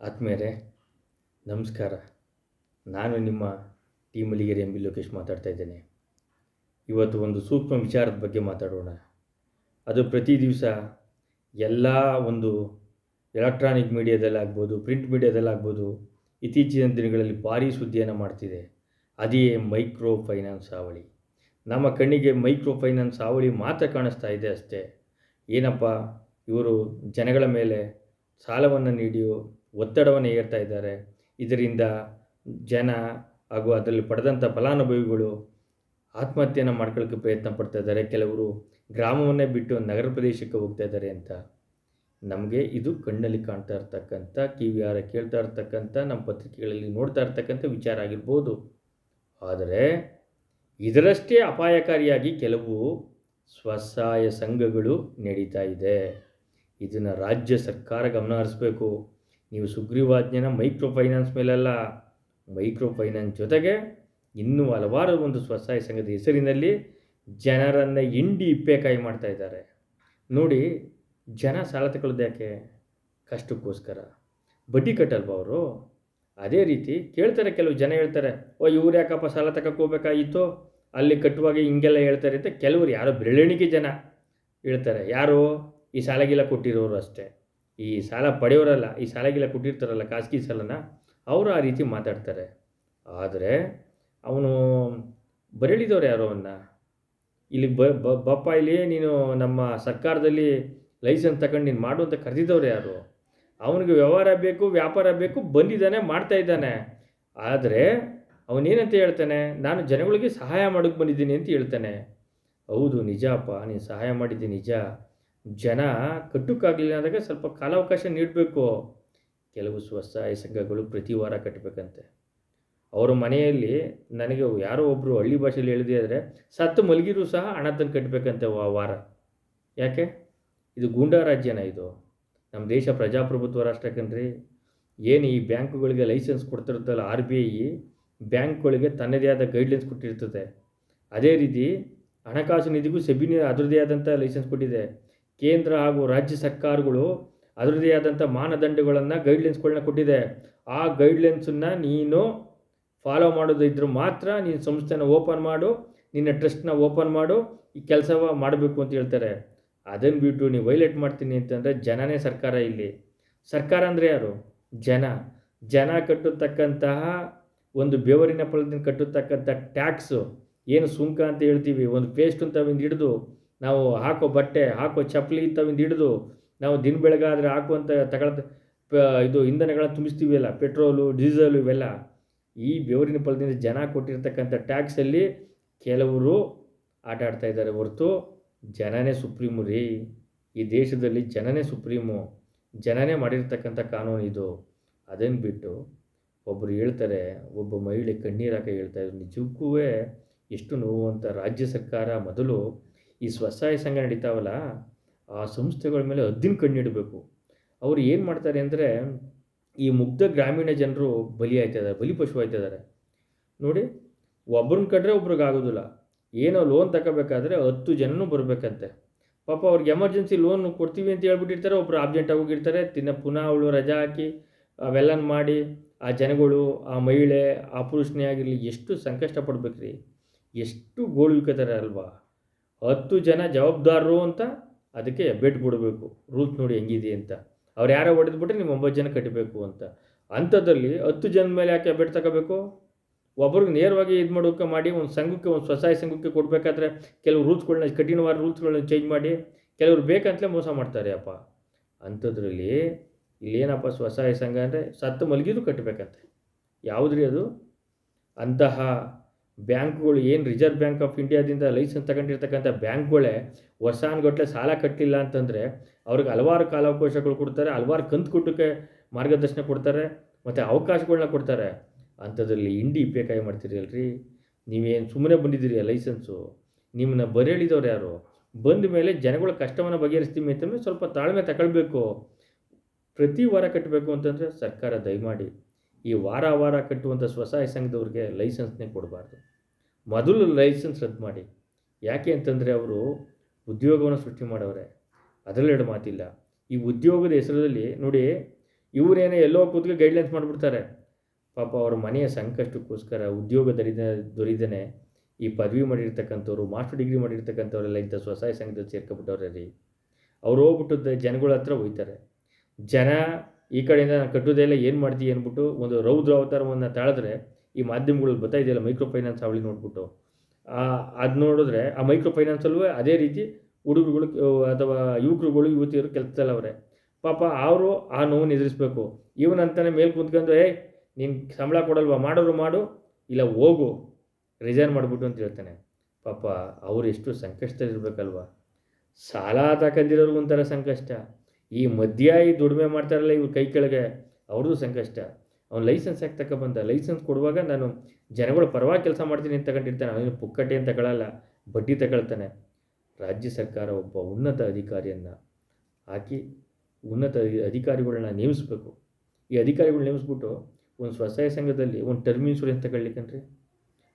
ಆತ್ಮೀಯರೇ ನಮಸ್ಕಾರ. ನಾನು ನಿಮ್ಮ T Malligere M B Lokesh ಮಾತಾಡ್ತಾ ಇದ್ದೇನೆ. ಇವತ್ತು ಒಂದು ಸೂಕ್ಷ್ಮ ವಿಚಾರದ ಬಗ್ಗೆ ಮಾತಾಡೋಣ. ಅದು ಪ್ರತಿ ದಿವಸ ಎಲ್ಲ ಒಂದು ಎಲೆಕ್ಟ್ರಾನಿಕ್ ಮೀಡಿಯಾದಲ್ಲಾಗ್ಬೋದು ಪ್ರಿಂಟ್ ಮೀಡಿಯಾದಲ್ಲಾಗ್ಬೋದು ಇತ್ತೀಚಿನ ದಿನಗಳಲ್ಲಿ ಭಾರೀ ಸುದ್ದಿಯನ್ನು ಮಾಡ್ತಿದೆ. ಅದೇ ಮೈಕ್ರೋ ಫೈನಾನ್ಸ್ ಹಾವಳಿ. ನಮ್ಮ ಕಣ್ಣಿಗೆ ಮೈಕ್ರೋ ಫೈನಾನ್ಸ್ ಹಾವಳಿ ಮಾತ್ರ ಕಾಣಿಸ್ತಾ ಇದೆ ಅಷ್ಟೇ. ಏನಪ್ಪ, ಇವರು ಜನಗಳ ಮೇಲೆ ಸಾಲವನ್ನು ನೀಡಿ ಒತ್ತಡವನ್ನು ಹೇರ್ತಾ ಇದ್ದಾರೆ. ಇದರಿಂದ ಜನ ಹಾಗೂ ಅದರಲ್ಲಿ ಪಡೆದಂಥ ಫಲಾನುಭವಿಗಳು ಆತ್ಮಹತ್ಯೆಯನ್ನು ಮಾಡ್ಕೊಳ್ಳೋಕ್ಕೆ ಪ್ರಯತ್ನ ಪಡ್ತಾ ಇದ್ದಾರೆ. ಕೆಲವರು ಗ್ರಾಮವನ್ನೇ ಬಿಟ್ಟು ನಗರ ಪ್ರದೇಶಕ್ಕೆ ಹೋಗ್ತಾ ಇದ್ದಾರೆ ಅಂತ ನಮಗೆ ಇದು ಕಣ್ಣಲ್ಲಿ ಕಾಣ್ತಾ ಇರ್ತಕ್ಕಂಥ ಆರ ಕೇಳ್ತಾ ಇರ್ತಕ್ಕಂಥ, ನಮ್ಮ ಪತ್ರಿಕೆಗಳಲ್ಲಿ ನೋಡ್ತಾ ಇರ್ತಕ್ಕಂಥ ವಿಚಾರ ಆಗಿರ್ಬೋದು. ಆದರೆ ಇದರಷ್ಟೇ ಅಪಾಯಕಾರಿಯಾಗಿ ಕೆಲವು ಸ್ವಸಹಾಯ ಸಂಘಗಳು ನಡೀತಾ ಇದೆ. ಇದನ್ನು ರಾಜ್ಯ ಸರ್ಕಾರ ಗಮನ ಹರಿಸ್ಬೇಕು. ನೀವು ಸುಗ್ರೀವಾಜ್ಞೆನ ಮೈಕ್ರೋ ಫೈನಾನ್ಸ್ ಮೇಲೆಲ್ಲ ಮೈಕ್ರೋ ಫೈನಾನ್ಸ್ ಜೊತೆಗೆ ಇನ್ನೂ ಹಲವಾರು ಒಂದು ಸ್ವಸಹಾಯ ಸಂಘದ ಹೆಸರಿನಲ್ಲಿ ಜನರನ್ನು ಹಿಂಡಿ ಇಪ್ಪೇಕಾಯಿ ಮಾಡ್ತಾ ಇದ್ದಾರೆ. ನೋಡಿ, ಜನ ಸಾಲ ತಗೊಳ್ಳೋದು ಯಾಕೆ? ಕಷ್ಟಕ್ಕೋಸ್ಕರ. ಬಡ್ಡಿ ಕಟ್ಟಲ್ವ ಅವರು? ಅದೇ ರೀತಿ ಕೇಳ್ತಾರೆ, ಕೆಲವು ಜನ ಹೇಳ್ತಾರೆ, ಓ, ಇವ್ರು ಯಾಕಪ್ಪ ಸಾಲ ತಗೋಬೇಕಾಗಿತ್ತು ಅಲ್ಲಿ ಕಟ್ಟುವಾಗ ಹಿಂಗೆಲ್ಲ ಹೇಳ್ತಾರೆ ಅಂತ ಕೆಲವರು ಯಾರೋ ಬೆರಳೆಣಿಕೆ ಜನ ಹೇಳ್ತಾರೆ. ಯಾರು? ಈ ಸಾಲಗಿಲ್ಲ ಕೊಟ್ಟಿರೋರು ಅಷ್ಟೇ. ಈ ಸಾಲ ಪಡೆಯೋರಲ್ಲ, ಈ ಸಾಲಗಿಲ್ಲ ಕೊಟ್ಟಿರ್ತಾರಲ್ಲ ಖಾಸಗಿ ಸಾಲನ, ಅವರು ಆ ರೀತಿ ಮಾತಾಡ್ತಾರೆ. ಆದರೆ ಅವನು ಬರೆಳಿದವ್ರು ಯಾರೋ ಅವನ್ನ ಇಲ್ಲಿ ಬಪ್ಪ ಇಲ್ಲಿ ನೀನು ನಮ್ಮ ಸರ್ಕಾರದಲ್ಲಿ ಲೈಸೆನ್ಸ್ ತಗೊಂಡು ನೀನು ಮಾಡು ಅಂತ ಕರೆದಿದ್ದವ್ರು ಯಾರು? ಅವನಿಗೆ ವ್ಯವಹಾರ ಬೇಕು, ವ್ಯಾಪಾರ ಬೇಕು, ಬಂದಿದ್ದಾನೆ, ಮಾಡ್ತಾ ಇದ್ದಾನೆ. ಆದರೆ ಅವನೇನಂತ ಹೇಳ್ತಾನೆ? ನಾನು ಜನಗಳಿಗೆ ಸಹಾಯ ಮಾಡೋಕ್ಕೆ ಬಂದಿದ್ದೀನಿ ಅಂತ ಹೇಳ್ತಾನೆ. ಹೌದು ನಿಜಪ್ಪ ನೀನು ಸಹಾಯ ಮಾಡಿದ್ದೀನಿ ನಿಜ. ಜನ ಕಟ್ಟೋಕ್ಕಾಗಲಿಲ್ಲ ಅಂದಾಗ ಸ್ವಲ್ಪ ಕಾಲಾವಕಾಶ ನೀಡಬೇಕು. ಕೆಲವು ಸ್ವಸಹಾಯ ಸಂಘಗಳು ಪ್ರತಿ ವಾರ ಕಟ್ಟಬೇಕಂತೆ ಅವರ ಮನೆಯಲ್ಲಿ ನನಗೆ ಯಾರೋ ಒಬ್ಬರು ಹಳ್ಳಿ ಭಾಷೆಯಲ್ಲಿ ಹೇಳಿದ್ರೆ ಸತ್ತು ಮಲಗಿರು ಸಹ ಹಣ ತಂದು ಕಟ್ಟಬೇಕಂತೆ ವಾರ. ಯಾಕೆ? ಇದು ಗೂಂಡಾ ರಾಜ್ಯನ ಇದು. ನಮ್ಮ ದೇಶ ಪ್ರಜಾಪ್ರಭುತ್ವ ರಾಷ್ಟ್ರ ಕಣ್ರಿ ಏನು ಈ ಬ್ಯಾಂಕುಗಳಿಗೆ ಲೈಸೆನ್ಸ್ ಕೊಡ್ತಿರುತ್ತಲ್ಲ ಆರ್ ಬಿ ಐ, ಬ್ಯಾಂಕ್ಗಳಿಗೆ ತನ್ನದೇ ಆದ ಗೈಡ್ಲೈನ್ಸ್ ಕೊಟ್ಟಿರ್ತದೆ. ಅದೇ ರೀತಿ ಹಣಕಾಸು ನಿಧಿಗೂ ಸೆಬಿನ ಅದರದೇ ಆದಂಥ ಲೈಸೆನ್ಸ್ ಕೊಟ್ಟಿದೆ. ಕೇಂದ್ರ ಹಾಗೂ ರಾಜ್ಯ ಸರ್ಕಾರಗಳು ಅದರದೇ ಆದಂಥ ಮಾನದಂಡಗಳನ್ನು ಗೈಡ್ಲೈನ್ಸ್ಗಳನ್ನ ಕೊಟ್ಟಿದೆ. ಆ ಗೈಡ್ಲೈನ್ಸನ್ನು ನೀನು ಫಾಲೋ ಮಾಡೋದಿದ್ರೆ ಮಾತ್ರ ನೀನು ಸಂಸ್ಥೆನ ಓಪನ್ ಮಾಡು, ನಿನ್ನ ಟ್ರಸ್ಟ್ನ ಓಪನ್ ಮಾಡು, ಈ ಕೆಲಸ ಮಾಡಬೇಕು ಅಂತ ಹೇಳ್ತಾರೆ. ಅದನ್ನು ಬಿಟ್ಟು ನೀವು ವೈಲೇಟ್ ಮಾಡ್ತೀನಿ ಅಂತಂದರೆ ಜನನೇ ಸರ್ಕಾರ ಇಲ್ಲಿ. ಸರ್ಕಾರ ಅಂದರೆ ಯಾರು? ಜನ. ಜನ ಕಟ್ಟತಕ್ಕಂತಹ ಒಂದು ಬೆವರಿನ ಫಲದಿಂದ ಕಟ್ಟತಕ್ಕಂಥ ಟ್ಯಾಕ್ಸು ಏನು ಸುಂಕ ಅಂತ ಹೇಳ್ತೀವಿ, ಒಂದು ಪೇಸ್ಟ್ ಅಂತ ಒಂದು ಹಿಡಿದು ನಾವು ಹಾಕೋ ಬಟ್ಟೆ, ಹಾಕೋ ಚಪ್ಪಲಿ ಇಂಥವಿಂದ ಹಿಡಿದು ನಾವು ದಿನ ಬೆಳಗಾದರೆ ಹಾಕುವಂಥ ತಗೊಳ್ತ ಇದು ಇಂಧನಗಳನ್ನ ತುಂಬಿಸ್ತೀವಲ್ಲ, ಪೆಟ್ರೋಲು, ಡೀಸಲು ಇವೆಲ್ಲ, ಈ ಬೆವರಿನ ಫಲದಿಂದ ಜನ ಕೊಟ್ಟಿರ್ತಕ್ಕಂಥ ಟ್ಯಾಕ್ಸಲ್ಲಿ ಕೆಲವರು ಆಟ ಆಡ್ತಾ ಇದ್ದಾರೆ ಹೊರತು ಜನನೇ ಸುಪ್ರೀಮು ರೀ. ಈ ದೇಶದಲ್ಲಿ ಜನನೇ ಸುಪ್ರೀಮು, ಜನನೇ ಮಾಡಿರ್ತಕ್ಕಂಥ ಕಾನೂನು ಇದು. ಅದನ್ನು ಬಿಟ್ಟು ಒಬ್ಬರು ಹೇಳ್ತಾರೆ, ಒಬ್ಬ ಮಹಿಳೆ ಕಣ್ಣೀರಾಕ ಹೇಳ್ತಾ ಇದ್ರು ನಿಜಕ್ಕೂ ಎಷ್ಟು ನೋವು ಅಂತ ರಾಜ್ಯ ಸರ್ಕಾರ ಮೊದಲು ಈ ಸ್ವಸಹಾಯ ಸಂಘ ನಡೀತಾವಲ್ಲ, ಆ ಸಂಸ್ಥೆಗಳ ಮೇಲೆ ಹದ್ದಿನ ಕಣ್ಣಿಡಬೇಕು ಅವರು ಏನು ಮಾಡ್ತಾರೆ ಅಂದರೆ, ಈ ಮುಗ್ಧ ಗ್ರಾಮೀಣ ಜನರು ಬಲಿ ಆಯ್ತಾ ಬಲಿ ಪಶು ಆಯ್ತಿದ್ದಾರೆ ನೋಡಿ, ಒಬ್ಬರನ್ನ ಕಂಡ್ರೆ ಒಬ್ರಿಗೆ ಆಗೋದಿಲ್ಲ. ಏನೋ ಲೋನ್ ತಗೋಬೇಕಾದ್ರೆ ಹತ್ತು ಜನನೂ ಬರಬೇಕಂತೆ. ಪಾಪ ಅವ್ರಿಗೆ ಎಮರ್ಜೆನ್ಸಿ ಲೋನ್ ಕೊಡ್ತೀವಿ ಅಂತ ಹೇಳ್ಬಿಟ್ಟಿರ್ತಾರೆ, ಒಬ್ರು ಆಬ್ಜೆಂಟ್ ಆಗೋಗಿರ್ತಾರೆ ತಿನ್ನ ಪುನಃ ಅವಳು ರಜಾ ಹಾಕಿ ಅವೆಲ್ಲನ ಮಾಡಿ, ಆ ಜನಗಳು, ಆ ಮಹಿಳೆ, ಆ ಪುರುಷನೇ ಆಗಿರಲಿ, ಎಷ್ಟು ಸಂಕಷ್ಟ ಪಡ್ಬೇಕ್ರಿ ಎಷ್ಟು ಗೋಳು ಅಲ್ವಾ. ಹತ್ತು ಜನ ಜವಾಬ್ದಾರರು ಅಂತ ಅದಕ್ಕೆ ಬೆಡ್ ಬಿಡಬೇಕು. ರೂಲ್ಸ್ ನೋಡಿ ಹೆಂಗಿದೆ ಅಂತ. ಅವ್ರು ಯಾರೋ ಹೊಡೆದ್ಬಿಟ್ರೆ ನೀವು ಒಂಬತ್ತು ಜನ ಕಟ್ಟಬೇಕು ಅಂತ. ಅಂಥದ್ರಲ್ಲಿ ಹತ್ತು ಜನ ಮೇಲೆ ಯಾಕೆ ಬೆಡ್ ತಗೋಬೇಕು? ಒಬ್ರಿಗೆ ನೇರವಾಗಿ ಇದು ಮಾಡೋಕೆ ಮಾಡಿ, ಒಂದು ಸಂಘಕ್ಕೆ, ಒಂದು ಸ್ವಸಹಾಯ ಸಂಘಕ್ಕೆ ಕೊಡಬೇಕಾದ್ರೆ ಕೆಲವು ರೂಲ್ಸ್ಗಳನ್ನ ಕಠಿಣವಾದ ರೂಲ್ಸ್ಗಳನ್ನ ಚೇಂಜ್ ಮಾಡಿ, ಕೆಲವರು ಬೇಕಂತಲೇ ಮೋಸ ಮಾಡ್ತಾರೆ ಅಪ್ಪ. ಅಂಥದ್ರಲ್ಲಿ ಇಲ್ಲೇನಪ್ಪ ಸ್ವಸಹಾಯ ಸಂಘ ಅಂದರೆ ಸತ್ತು ಮಲಗಿದು ಕಟ್ಟಬೇಕಂತೆ ಯಾವುದ್ರಿ ಅದು? ಅಂತಹ ಬ್ಯಾಂಕ್ಗಳು ಏನು ರಿಸರ್ವ್ ಬ್ಯಾಂಕ್ ಆಫ್ ಇಂಡಿಯಾದಿಂದ ಲೈಸೆನ್ಸ್ ತಗೊಂಡಿರ್ತಕ್ಕಂಥ ಬ್ಯಾಂಕ್ಗಳೇ ವರ್ಷಾನುಗಟ್ಟಲೆ ಸಾಲ ಕಟ್ಟಿಲ್ಲ ಅಂತಂದರೆ ಅವ್ರಿಗೆ ಹಲವಾರು ಕಾಲಾವಕಾಶಗಳು ಕೊಡ್ತಾರೆ, ಹಲವಾರು ಕಂತು ಕೊಟ್ಟಕ್ಕೆ ಮಾರ್ಗದರ್ಶನ ಕೊಡ್ತಾರೆ, ಮತ್ತು ಅವಕಾಶಗಳನ್ನ ಕೊಡ್ತಾರೆ. ಅಂಥದ್ರಲ್ಲಿ ಇಂಡಿ ಇಪ್ಪೇಕಾಯಿ ಮಾಡ್ತೀರಿ ಅಲ್ರಿ ನೀವೇನು ಸುಮ್ಮನೆ ಬಂದಿದ್ದೀರಿ ಲೈಸೆನ್ಸು? ನಿಮ್ಮನ್ನ ಬರೆಯಳಿದವ್ರು ಯಾರು? ಬಂದ ಮೇಲೆ ಜನಗಳ ಕಷ್ಟವನ್ನು ಬಗೆಹರಿಸ್ತೀವಿ ಅಂತಂದರೆ ಸ್ವಲ್ಪ ತಾಳ್ಮೆ ತಗೊಳ್ಬೇಕು. ಪ್ರತಿ ವಾರ ಕಟ್ಟಬೇಕು ಅಂತಂದರೆ ಸರ್ಕಾರ ದಯಮಾಡಿ. ಈ ವಾರ ವಾರ ಕಟ್ಟುವಂಥ ಸ್ವಸಹಾಯ ಸಂಘದವ್ರಿಗೆ ಲೈಸೆನ್ಸ್ನೇ ಕೊಡಬಾರ್ದು. ಮೊದಲು ಲೈಸೆನ್ಸ್ ರದ್ದು ಮಾಡಿ. ಯಾಕೆ ಅಂತಂದರೆ ಅವರು ಉದ್ಯೋಗವನ್ನು ಸೃಷ್ಟಿ ಮಾಡವ್ರೆ. ಅದರಲ್ಲೆರಡು ಮಾತಿಲ್ಲ. ಈ ಉದ್ಯೋಗದ ಹೆಸರಲ್ಲಿ ನೋಡಿ ಇವರೇನೇ ಎಲ್ಲೋ ಕೂತ್ಗೆ ಗೈಡ್ಲೈನ್ಸ್ ಮಾಡಿಬಿಡ್ತಾರೆ. ಪಾಪ ಅವ್ರ ಮನೆಯ ಸಂಕಷ್ಟಕ್ಕೋಸ್ಕರ ಉದ್ಯೋಗ ದೊರಿದ ದೊರೆಯದೇ ಈ ಪದವಿ ಮಾಡಿರ್ತಕ್ಕಂಥವ್ರು, ಮಾಸ್ಟರ್ ಡಿಗ್ರಿ ಮಾಡಿರ್ತಕ್ಕಂಥವ್ರೆಲ್ಲ ಇಂಥ ಸ್ವಸಹಾಯ ಸಂಘದಲ್ಲಿ ಸೇರ್ಕೊಬಿಟ್ಟವ್ರೆ ರೀ. ಅವ್ರು ಹೋಗ್ಬಿಟ್ಟು ಜನಗಳ ಹತ್ರ ಹೋಯ್ತಾರೆ. ಜನ ಈ ಕಡೆಯಿಂದ ನಾನು ಕಟ್ಟೋದೇ ಇಲ್ಲ, ಏನು ಮಾಡ್ತೀವಿ ಅಂದ್ಬಿಟ್ಟು ಒಂದು ರೌದ್ರ ಅವತಾರವನ್ನು ತಾಳಿದ್ರೆ ಈ ಮಾಧ್ಯಮಗಳಲ್ಲಿ ಬರ್ತಾ ಇದೆಯಲ್ಲ ಮೈಕ್ರೋ ಫೈನಾನ್ಸ್ ಅವಳಿ ನೋಡ್ಬಿಟ್ಟು ಅದು ನೋಡಿದ್ರೆ ಆ ಮೈಕ್ರೋ ಫೈನಾನ್ಸಲ್ಲೂ ಅದೇ ರೀತಿ ಹುಡುಗರುಗಳು ಅಥವಾ ಯುವಕರುಗಳು, ಯುವತಿಯರು ಕೆಲಸದಲ್ಲ ಅವರೇ. ಪಾಪ ಅವರು ಆ ನೋವನ್ನು ಎದುರಿಸ್ಬೇಕು. ಇವನಂತಾನೆ ಮೇಲೆ ಕುಂತ್ಕೊಂಡು ಏಯ್, ನೀನು ಸಂಬಳ ಕೊಡಲ್ವಾ? ಮಾಡೋರು ಮಾಡು, ಇಲ್ಲ ಹೋಗು ರಿಸೈನ್ ಮಾಡಿಬಿಟ್ಟು ಅಂತ ಹೇಳ್ತಾನೆ. ಪಾಪ ಅವರು ಎಷ್ಟು ಸಂಕಷ್ಟದಲ್ಲಿರ್ಬೇಕಲ್ವ? ಸಾಲ ತಗೊಂಡಿರೋರ್ಗೊಂಥರ ಸಂಕಷ್ಟ. ಈ ಮಧ್ಯ ಈ ದುಡಿಮೆ ಮಾಡ್ತಾರಲ್ಲ ಇವ್ರ ಕೈ ಕೆಳಗೆ, ಅವ್ರದ್ದು ಸಂಕಷ್ಟ. ಅವ್ನು ಲೈಸೆನ್ಸ್ ಯಾಕೆ ತಗೊಬಂದ ಲೈಸೆನ್ಸ್ ಕೊಡುವಾಗ ನಾನು ಜನಗಳ ಪರವಾಗಿ ಕೆಲಸ ಮಾಡ್ತೀನಿ ಅಂತ ತಗೊಂಡಿರ್ತಾನೆ ಅವನು ಪುಕ್ಕಟ್ಟೆ ಅಂತ ತಗೊಳ್ಳಲ್ಲ ಬಡ್ಡಿ ತಗೊಳ್ತಾನೆ. ರಾಜ್ಯ ಸರ್ಕಾರ ಒಬ್ಬ ಉನ್ನತ ಅಧಿಕಾರಿಯನ್ನು ಹಾಕಿ ಉನ್ನತ ಅಧಿಕಾರಿಗಳನ್ನ ನೇಮಿಸ್ಬೇಕು. ಈ ಅಧಿಕಾರಿಗಳು ನೇಮಿಸ್ಬಿಟ್ಟು ಒಂದು ಸ್ವಸಹಾಯ ಸಂಘದಲ್ಲಿ ಒಂದು ಟರ್ಮ್ ಇನ್ಸೂರೆನ್ಸ್ ತಗೊಳ್ಲಿಕ್ಕನ್ರಿ.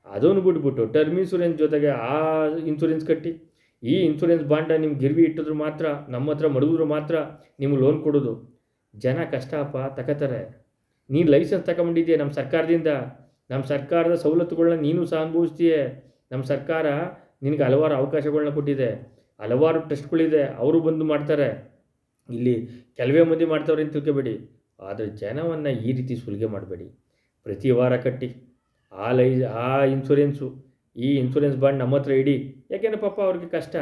ಅದನ್ನು ಬಿಟ್ಬಿಟ್ಟು ಟರ್ಮ್ ಇನ್ಸೂರೆನ್ಸ್ ಜೊತೆಗೆ ಆ ಇನ್ಸೂರೆನ್ಸ್ ಕಟ್ಟಿ ಈ ಇನ್ಸೂರೆನ್ಸ್ ಬಾಂಡ ನಿಮ್ಗೆ ಗಿರ್ವಿ ಇಟ್ಟಿದ್ರು ಮಾತ್ರ, ನಮ್ಮ ಹತ್ರ ಮಡಗಿದ್ರು ಮಾತ್ರ ನಿಮ್ಗೆ ಲೋನ್ ಕೊಡೋದು. ಜನ ಕಷ್ಟಪ್ಪ ತಗೋತಾರೆ ನೀನು ಲೈಸೆನ್ಸ್ ತಗೊಂಡಿದ್ದೀಯ ನಮ್ಮ ಸರ್ಕಾರದಿಂದ? ನಮ್ಮ ಸರ್ಕಾರದ ಸವಲತ್ತುಗಳನ್ನ ನೀನು ಸಹ ಅನುಭವಿಸ್ತೀಯ. ನಮ್ಮ ಸರ್ಕಾರ ನಿನಗೆ ಹಲವಾರು ಅವಕಾಶಗಳನ್ನ ಕೊಟ್ಟಿದೆ. ಹಲವಾರು ಟೆಸ್ಟ್ಗಳಿದೆ ಅವರು ಬಂದು ಮಾಡ್ತಾರೆ. ಇಲ್ಲಿ ಕೆಲವೇ ಮಂದಿ ಮಾಡ್ತಾವ್ರೆ ಅಂತ ತಿಳ್ಕೊಬೇಡಿ. ಆದರೆ ಜನವನ್ನು ಈ ರೀತಿ ಸುಲಿಗೆ ಮಾಡಬೇಡಿ. ಪ್ರತಿ ವಾರ ಕಟ್ಟಿ. ಆ ಲೈ, ಆ ಇನ್ಸೂರೆನ್ಸು ಈ ಇನ್ಸೂರೆನ್ಸ್ ಬಾಂಡ್ ನಮ್ಮ ಹತ್ರ ಇಡಿ. ಯಾಕೆಂದ್ರೆ ಪಾಪ ಅವ್ರಿಗೆ ಕಷ್ಟ.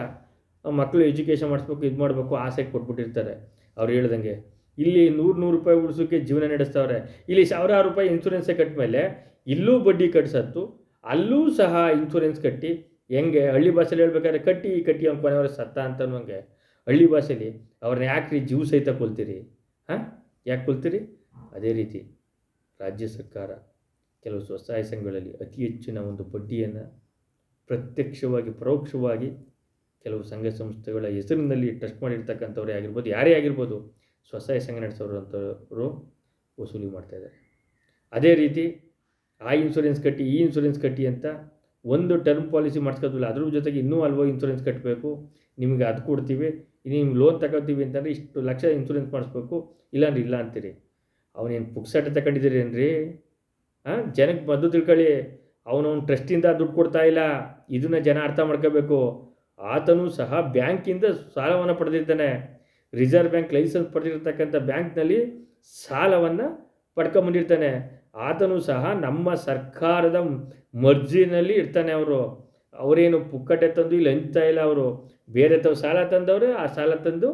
ಮಕ್ಕಳು ಎಜುಕೇಷನ್ ಮಾಡಿಸ್ಬೇಕು, ಇದು ಮಾಡಬೇಕು ಆಸೆಗೆ ಕೊಟ್ಬಿಟ್ಟಿರ್ತಾರೆ. ಅವ್ರು ಹೇಳ್ದಂಗೆ, ಇಲ್ಲಿ ನೂರು ನೂರು ರೂಪಾಯಿ ಉಳಿಸೋಕ್ಕೆ ಜೀವನ ನಡೆಸ್ತಾವ್ರೆ. ಇಲ್ಲಿ ಸಾವಿರಾರು ರೂಪಾಯಿ ಇನ್ಸೂರೆನ್ಸೇ ಕಟ್ಟ ಮೇಲೆ ಇಲ್ಲೂ ಬಡ್ಡಿ ಕಟ್ಸತ್ತು, ಅಲ್ಲೂ ಸಹ ಇನ್ಸೂರೆನ್ಸ್ ಕಟ್ಟಿ. ಹೆಂಗೆ? ಹಳ್ಳಿ ಭಾಷೆಲಿ ಹೇಳ್ಬೇಕಾದ್ರೆ ಕಟ್ಟಿ ಕಟ್ಟಿ ಅವ್ನು ಕೊನೆಯವ್ರ ಸತ್ತ ಅಂತ ಅನ್ನೋಂಗೆ ಹಳ್ಳಿ ಭಾಷೆಲಿ ಅವ್ರನ್ನ ಯಾಕೆ ರೀ ಜೀವ ಸಹಿತ ಕೊಲ್ತೀರಿ? ಹಾಂ? ಯಾಕೆ ಕೊಲ್ತೀರಿ? ಅದೇ ರೀತಿ ರಾಜ್ಯ ಸರ್ಕಾರ ಕೆಲವು ಸ್ವಸಹಾಯ ಸಂಘಗಳಲ್ಲಿ ಅತಿ ಹೆಚ್ಚಿನ ಒಂದು ಬಡ್ಡಿಯನ್ನು ಪ್ರತ್ಯಕ್ಷವಾಗಿ, ಪರೋಕ್ಷವಾಗಿ ಕೆಲವು ಸಂಘ ಸಂಸ್ಥೆಗಳ ಹೆಸರಿನಲ್ಲಿ ಟ್ರಸ್ಟ್ ಮಾಡಿರ್ತಕ್ಕಂಥವ್ರೇ ಆಗಿರ್ಬೋದು, ಯಾರೇ ಆಗಿರ್ಬೋದು, ಸ್ವಸಹಾಯ ಸಂಘ ನಡೆಸೋರು ಅಂಥವರು ವಸೂಲಿ ಮಾಡ್ತಾಯಿದ್ದಾರೆ ಅದೇ ರೀತಿ ಆ ಇನ್ಸೂರೆನ್ಸ್ ಕಟ್ಟಿ, ಈ ಇನ್ಸೂರೆನ್ಸ್ ಕಟ್ಟಿ ಅಂತ ಒಂದು ಟರ್ಮ್ ಪಾಲಿಸಿ ಮಾಡಿಸ್ಕೋದಿಲ್ಲ ಅದ್ರ ಜೊತೆಗೆ ಇನ್ನೂ ಅಲ್ವೋ ಇನ್ಸೂರೆನ್ಸ್ ಕಟ್ಟಬೇಕು ನಿಮಗೆ ಅದು ಕೊಡ್ತೀವಿ. ನಿಮ್ಗೆ ಲೋನ್ ತಗೋತೀವಿ ಅಂತಂದರೆ ಇಷ್ಟು ಲಕ್ಷ ಇನ್ಸೂರೆನ್ಸ್ ಮಾಡಿಸ್ಬೇಕು. ಇಲ್ಲಾಂದ್ರೆ ಇಲ್ಲ ಅಂತೀರಿ. ಅವನೇನು ಪುಕ್ಸಾಟ ತಗೊಂಡಿದ್ದೀರಿ ಏನ್ರಿ ಹಾಂ ಜನಕ್ಕೆ ಮದ್ದು ತಿಳ್ಕೊಳ್ಳಿ. ಅವನವನು ಟ್ರಸ್ಟಿಂದ ದುಡ್ಡು ಕೊಡ್ತಾ ಇಲ್ಲ, ಇದನ್ನು ಜನ ಅರ್ಥ ಮಾಡ್ಕೋಬೇಕು. ಆತನು ಸಹ ಬ್ಯಾಂಕಿಂದ ಸಾಲವನ್ನು ಪಡೆದಿರ್ತಾನೆ. ರಿಸರ್ವ್ ಬ್ಯಾಂಕ್ ಲೈಸೆನ್ಸ್ ಪಡೆದಿರ್ತಕ್ಕಂಥ ಬ್ಯಾಂಕ್ನಲ್ಲಿ ಸಾಲವನ್ನು ಪಡ್ಕೊಂಬಂದಿರ್ತಾನೆ. ಆತನು ಸಹ ನಮ್ಮ ಸರ್ಕಾರದ ಮರ್ಜಿನಲ್ಲಿ ಇರ್ತಾನೆ ಅವರು. ಅವರೇನು ಪುಕ್ಕಟೆ ತಂದು ಇಲ್ಲಿ ಹಂಚ್ತಾ ಇಲ್ಲ ಅವರು. ಬೇರೆ ತಾವು ಸಾಲ ತಂದವ್ರೆ, ಆ ಸಾಲ ತಂದು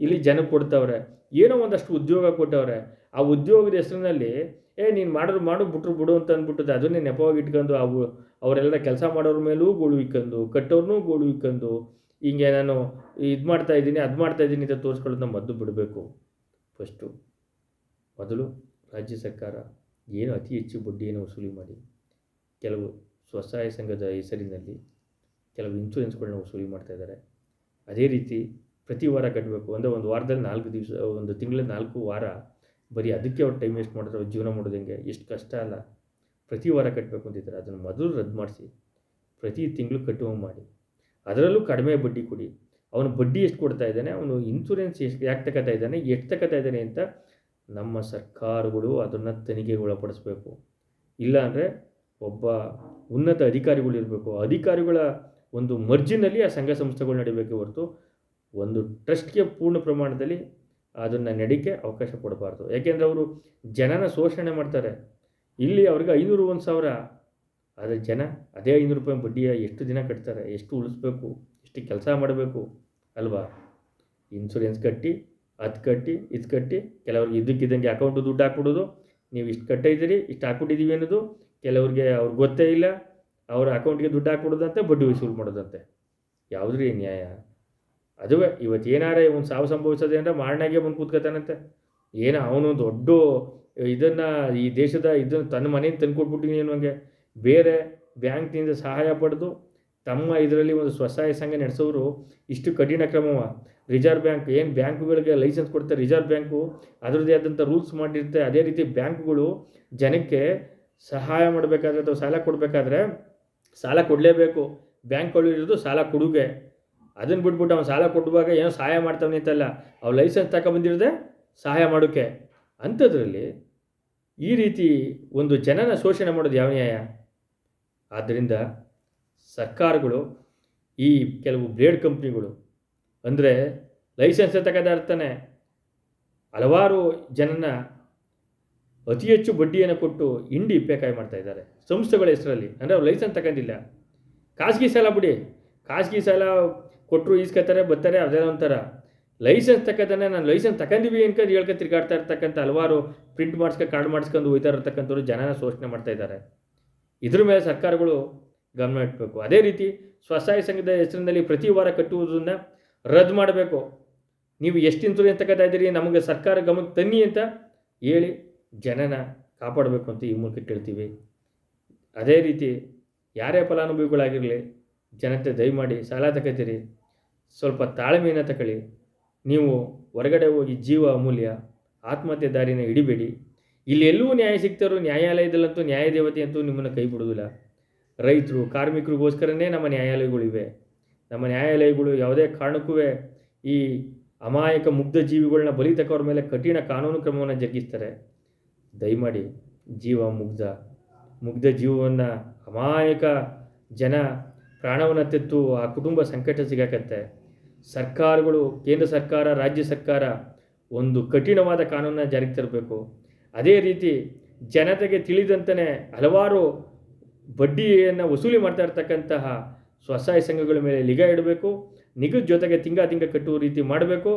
ಇಲ್ಲಿ ಜನಕ್ಕೆ ಕೊಡ್ತವ್ರೆ. ಏನೋ ಒಂದಷ್ಟು ಉದ್ಯೋಗ ಕೊಟ್ಟವ್ರೆ. ಆ ಉದ್ಯೋಗದ ಹೆಸರಿನಲ್ಲಿ ಏ, ನೀನು ಮಾಡಿದ್ರು ಮಾಡು, ಬಿಟ್ರು ಬಿಡು ಅಂತ ಅಂದ್ಬಿಟ್ಟಿದೆ ಅದನ್ನೇ ನೆಪವಾಗಿ ಇಟ್ಕೊಂಡು ಅವು, ಅವರೆಲ್ಲ ಕೆಲಸ ಮಾಡೋರ ಮೇಲೂ ಗೋಳು ಇಕ್ಕಂದು ಕಟ್ಟೋರ್ನೂ ಗೋಳು ಇಕ್ಕಂದು ಹಿಂಗೆ ನಾನು ಇದು ಮಾಡ್ತಾ ಇದ್ದೀನಿ, ಅದು ಮಾಡ್ತಾ ಇದ್ದೀನಿ ಅಂತ ತೋರಿಸ್ಕೊಳ್ಳೋದನ್ನ ಮದ್ದು ಬಿಡಬೇಕು. ಫಸ್ಟು. ಮೊದಲು ರಾಜ್ಯ ಸರ್ಕಾರ ಏನು ಅತಿ ಹೆಚ್ಚು ಬಡ್ಡಿಯನ್ನು ವಸೂಲಿ ಮಾಡಿ, ಕೆಲವು ಸ್ವಸಹಾಯ ಸಂಘದ ಹೆಸರಿನಲ್ಲಿ ಕೆಲವು ಇನ್ಸೂರೆನ್ಸ್ಗಳನ್ನ ವಸೂಲಿ ಮಾಡ್ತಾ ಇದ್ದಾರೆ. ಅದೇ ರೀತಿ ಪ್ರತಿ ವಾರ ಕಟ್ಟಬೇಕು ಅಂದರೆ ಒಂದು ವಾರದಲ್ಲಿ ನಾಲ್ಕು ದಿವಸ, ಒಂದು ತಿಂಗಳಲ್ಲಿ ನಾಲ್ಕು ವಾರ ಬರೀ ಅದಕ್ಕೆ ಅವ್ರು ಟೈಮ್ ವೇಸ್ಟ್ ಮಾಡಿದ್ರೆ ಅವ್ರು ಜೀವನ ಮಾಡೋದು ಎಷ್ಟು ಕಷ್ಟ ಅಲ್ಲ. ಪ್ರತಿ ವಾರ ಕಟ್ಟಬೇಕು ಅಂತಿದ್ದಾರೆ. ಅದನ್ನು ಮೊದಲು ರದ್ದು ಮಾಡಿಸಿ. ಪ್ರತಿ ತಿಂಗಳು ಕಟ್ಟುವ ಮಾಡಿ. ಅದರಲ್ಲೂ ಕಡಿಮೆ ಬಡ್ಡಿ ಕೊಡಿ. ಅವನು ಬಡ್ಡಿ ಎಷ್ಟು ಕೊಡ್ತಾ ಇದ್ದಾನೆ? ಅವನು ಇನ್ಸೂರೆನ್ಸ್ ಎಷ್ಟು, ಯಾಕೆ ತಗೋತಾ ಇದ್ದಾನೆ? ಎಷ್ಟು ತಗೋತಾ ಇದ್ದಾನೆ ಅಂತ ನಮ್ಮ ಸರ್ಕಾರಗಳು ಅದನ್ನು ತನಿಖೆಗೆ ಒಳಪಡಿಸ್ಬೇಕು. ಇಲ್ಲಾಂದರೆ ಒಬ್ಬ ಉನ್ನತ ಅಧಿಕಾರಿಗಳು ಇರಬೇಕು. ಅಧಿಕಾರಿಗಳ ಒಂದು ಮರ್ಜಿನಲ್ಲಿ ಆ ಸಂಘ ಸಂಸ್ಥೆಗಳು ನಡೀಬೇಕೆ ಹೊರತು. ಒಂದು ಟ್ರಸ್ಟ್ಗೆ ಪೂರ್ಣ ಪ್ರಮಾಣದಲ್ಲಿ ಅದನ್ನು ನಡಿಕೆ ಅವಕಾಶ ಕೊಡಬಾರ್ದು. ಯಾಕೆಂದರೆ ಅವರು ಜನನ ಶೋಷಣೆ ಮಾಡ್ತಾರೆ. ಇಲ್ಲಿ ಅವ್ರಿಗೆ ಐನೂರು ಒಂದು ಸಾವಿರ. ಆದರೆ ಜನ ಅದೇ ಐನೂರು ರೂಪಾಯಿ ಬಡ್ಡಿಯ ಎಷ್ಟು ದಿನ ಕಟ್ತಾರೆ, ಎಷ್ಟು ಉಳಿಸ್ಬೇಕು, ಎಷ್ಟು ಕೆಲಸ ಮಾಡಬೇಕು ಅಲ್ವಾ? ಇನ್ಸೂರೆನ್ಸ್ ಕಟ್ಟಿ, ಅದು ಕಟ್ಟಿ, ಇದು ಕಟ್ಟಿ, ಕೆಲವ್ರಿಗೆ ಇದಕ್ಕಿದ್ದಂಗೆ ಅಕೌಂಟು ದುಡ್ಡು ಹಾಕ್ಬಿಡೋದು. ನೀವು ಇಷ್ಟು ಕಟ್ಟಿದ್ದೀರಿ ಇಷ್ಟು ಹಾಕ್ಬಿಟ್ಟಿದ್ದೀವಿ ಅನ್ನೋದು ಕೆಲವ್ರಿಗೆ ಅವ್ರಿಗೆ ಗೊತ್ತೇ ಇಲ್ಲ. ಅವ್ರ ಅಕೌಂಟ್ಗೆ ದುಡ್ಡು ಹಾಕ್ಬಿಡೋದಂತೆ, ಬಡ್ಡಿ ವಸೂಲು ಮಾಡೋದಂತೆ. ಯಾವುದ್ರಿ ನ್ಯಾಯ? ಅದುವೇ ಇವತ್ತು ಏನಾರೇ ಇವನು ಸಾವು ಸಂಭವಿಸೋದೆ ಅಂದರೆ ಮಾರಣಾಗೆ ಬಂದು ಕೂತ್ಕೋತಾನಂತೆ. ಏನೋ ಅವನು ದೊಡ್ಡ ಇದನ್ನು ಈ ದೇಶದ ಇದನ್ನು ತನ್ನ ಮನೆಯಿಂದ ತಂದು ಕೊಟ್ಬಿಟ್ಟಿನಿ ಅನ್ನೋಂಗೆ. ಬೇರೆ ಬ್ಯಾಂಕ್ನಿಂದ ಸಹಾಯ ಪಡೆದು ತಮ್ಮ ಇದರಲ್ಲಿ ಒಂದು ಸ್ವಸಹಾಯ ಸಂಘ ನಡೆಸೋರು ಇಷ್ಟು ಕಠಿಣ ಕ್ರಮವ. ರಿಸರ್ವ್ ಬ್ಯಾಂಕ್, ಏನು ಬ್ಯಾಂಕುಗಳಿಗೆ ಲೈಸೆನ್ಸ್ ಕೊಡ್ತಾರೆ ರಿಸರ್ವ್ ಬ್ಯಾಂಕು, ಅದರದ್ದೇ ಆದಂಥ ರೂಲ್ಸ್ ಮಾಡಿರುತ್ತೆ. ಅದೇ ರೀತಿ ಬ್ಯಾಂಕ್ಗಳು ಜನಕ್ಕೆ ಸಹಾಯ ಮಾಡಬೇಕಾದ್ರೆ ಅಥವಾ ಸಾಲ ಕೊಡಬೇಕಾದ್ರೆ ಸಾಲ ಕೊಡಲೇಬೇಕು. ಬ್ಯಾಂಕ್ಗಳು ಇರೋದು ಸಾಲ ಕೊಡುಗೆ. ಅದನ್ನು ಬಿಟ್ಬಿಟ್ಟು ಅವನು ಸಾಲ ಕೊಡುವಾಗ ಏನೋ ಸಹಾಯ ಮಾಡ್ತಾವನೆ ಅಂತಲ್ಲ, ಅವ್ನು ಲೈಸೆನ್ಸ್ ತಗೊಬಂದಿರದೆ ಸಹಾಯ ಮಾಡೋಕ್ಕೆ ಅಂಥದ್ರಲ್ಲಿ ಈ ರೀತಿ ಒಂದು ಜನನ ಶೋಷಣೆ ಮಾಡೋದು ಯಾವ ನ್ಯಾಯ? ಆದ್ದರಿಂದ ಸರ್ಕಾರಗಳು, ಈ ಕೆಲವು ಬ್ಲೇಡ್ ಕಂಪ್ನಿಗಳು ಅಂದರೆ ಲೈಸೆನ್ಸ್ ತಗದಾಡ್ತಾನೆ ಹಲವಾರು ಜನನ ಅತಿ ಹೆಚ್ಚು ಬಡ್ಡಿಯನ್ನು ಕೊಟ್ಟು ಇಂಡಿ ಇಪ್ಪೇಕಾಯಿ ಮಾಡ್ತಾ ಇದ್ದಾರೆ. ಸಂಸ್ಥೆಗಳ ಹೆಸರಲ್ಲಿ. ಅಂದರೆ ಅವ್ರು ಲೈಸೆನ್ಸ್ ತಗೊಂಡಿಲ್ಲ. ಖಾಸಗಿ ಸಾಲ ಬಿಡಿ. ಖಾಸಗಿ ಸಾಲ ಕೊಟ್ಟರು ಈಸ್ಕೊತಾರೆ, ಬರ್ತಾರೆ ಅದೇ ಒಂಥರ. ಲೈಸೆನ್ಸ್ ತಕ್ಕಂತಾನೆ ನಾನು ಲೈಸೆನ್ಸ್ ತಗೊಂಡಿವಿ ಅನ್ಕೊಂಡು ಹೇಳ್ಕೊ ತಿರ್ಗಾಡ್ತಾ ಇರ್ತಕ್ಕಂಥ ಹಲವಾರು ಪ್ರಿಂಟ್ ಮಾಡಿಸ್ಕೊ ಕಾರ್ಡ್ ಮಾಡಿಸ್ಕೊಂಡು ಹೋಯ್ತಾ ಇರ್ತಕ್ಕಂಥವ್ರು ಜನನ ಶೋಷಣೆ ಮಾಡ್ತಾ ಇದ್ದಾರೆ. ಇದ್ರ ಮೇಲೆ ಸರ್ಕಾರಗಳು ಗಮನ ಇಡಬೇಕು ಅದೇ ರೀತಿ ಸ್ವಸಹಾಯ ಸಂಘದ ಹೆಸರಿನಲ್ಲಿ ಪ್ರತಿ ವಾರ ಕಟ್ಟುವುದನ್ನು ರದ್ದು ಮಾಡಬೇಕು. ನೀವು ಎಷ್ಟು ಇನ್ಸೂರೆನ್ಸ್ ತಗೋತಾ ಇದ್ದೀರಿ? ನಮಗೆ ಸರ್ಕಾರ ಗಮನಕ್ಕೆ ತನ್ನಿ ಅಂತ ಹೇಳಿ ಜನನ ಕಾಪಾಡಬೇಕು ಅಂತ ಈ ಮೂಲಕ ಕೇಳ್ತೀವಿ. ಅದೇ ರೀತಿ ಯಾರೇ ಫಲಾನುಭವಿಗಳಾಗಿರಲಿ, ಜನತೆ ದಯಮಾಡಿ ಸಾಲ ತಗೋತೀರಿ ಸ್ವಲ್ಪ ತಾಳ್ಮೆಯನ್ನು ತಗೊಳ್ಳಿ. ನೀವು ಹೊರಗಡೆ ಹೋಗಿ ಜೀವ ಅಮೂಲ್ಯ, ಆತ್ಮಹತ್ಯೆ ದಾರಿನ ಹಿಡಿಬೇಡಿ. ಇಲ್ಲಿ ಎಲ್ಲೂ ನ್ಯಾಯ ಸಿಗ್ತಾರೋ ನ್ಯಾಯಾಲಯದಲ್ಲಂತೂ ನ್ಯಾಯದೇವತೆ ಅಂತೂ ನಿಮ್ಮನ್ನು ಕೈ ಬಿಡೋದಿಲ್ಲ ರೈತರು, ಕಾರ್ಮಿಕರಿಗೋಸ್ಕರನೇ ನಮ್ಮ ನ್ಯಾಯಾಲಯಗಳಿವೆ. ನಮ್ಮ ನ್ಯಾಯಾಲಯಗಳು ಯಾವುದೇ ಕಾರಣಕ್ಕೂ ಈ ಅಮಾಯಕ ಮುಗ್ಧ ಜೀವಿಗಳನ್ನ ಬಲಿ ತಕ್ಕವ್ರ ಮೇಲೆ ಕಠಿಣ ಕಾನೂನು ಕ್ರಮವನ್ನು ಜಗ್ಗಿಸ್ತಾರೆ ದಯಮಾಡಿ ಜೀವ ಮುಗ್ಧ ಮುಗ್ಧ ಜೀವವನ್ನು ಅಮಾಯಕ ಜನ ಪ್ರಾಣವನ್ನು ತೆತ್ತು ಆ ಕುಟುಂಬ ಸಂಕಟ ಸಿಗಾಕತ್ತೆ. ಸರ್ಕಾರಗಳು, ಕೇಂದ್ರ ಸರ್ಕಾರ, ರಾಜ್ಯ ಸರ್ಕಾರ ಒಂದು ಕಠಿಣವಾದ ಕಾನೂನನ್ನು ಜಾರಿಗೆ ತರಬೇಕು. ಅದೇ ರೀತಿ ಜನತೆಗೆ ತಿಳಿದಂತೆಯೇ ಹಲವಾರು ಬಡ್ಡಿಯನ್ನು ವಸೂಲಿ ಮಾಡ್ತಾ ಇರ್ತಕ್ಕಂತಹ ಸ್ವಸಹಾಯ ಸಂಘಗಳ ಮೇಲೆ ನಿಗಾ ಇಡಬೇಕು. ನಿಗದ ಜೊತೆಗೆ ತಿಂಗ ತಿಂಗ ಕಟ್ಟುವ ರೀತಿ ಮಾಡಬೇಕು.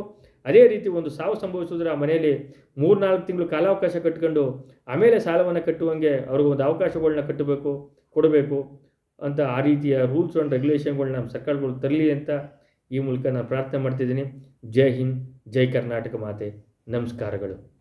ಅದೇ ರೀತಿ ಒಂದು ಸಾವು ಸಂಭವಿಸಿದ್ರೆ ಆ ಮನೆಯಲ್ಲಿ ಮೂರ್ನಾಲ್ಕು ತಿಂಗಳು ಕಾಲಾವಕಾಶ ಕಟ್ಕೊಂಡು ಆಮೇಲೆ ಸಾಲವನ್ನು ಕಟ್ಟುವಂಗೆ ಅವ್ರಿಗೆ ಒಂದು ಅವಕಾಶಗಳನ್ನ ಕಟ್ಟಬೇಕು, ಕೊಡಬೇಕು ಅಂತ ಆ ರೀತಿಯ ರೂಲ್ಸ್ ಆ್ಯಂಡ್ ರೆಗ್ಯುಲೇಷನ್ಗಳನ್ನ ನಮ್ಮ ಸರ್ಕಾರಗಳು ತರಲಿ ಅಂತ ಈ ಮೂಲಕ ನಾನು ಪ್ರಾರ್ಥನೆ ಮಾಡ್ತಿದ್ದೀನಿ. ಜೈ ಹಿಂದ್ ಜೈ ಕರ್ನಾಟಕ ಮಾತೆ. ನಮಸ್ಕಾರಗಳು.